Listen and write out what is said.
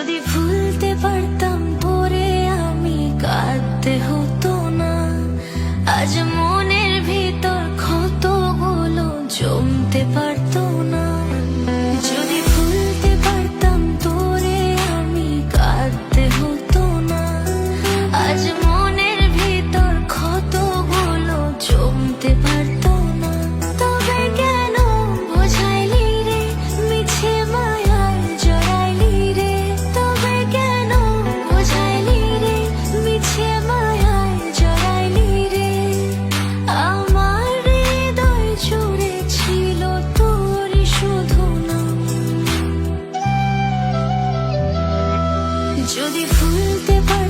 যদি ভুলতে পারতাম পরে আমি কাঁদতে হতো না। আজ মনের ভিতর ক্ষতগুলো জমতে পার যদি ভুলতে পারি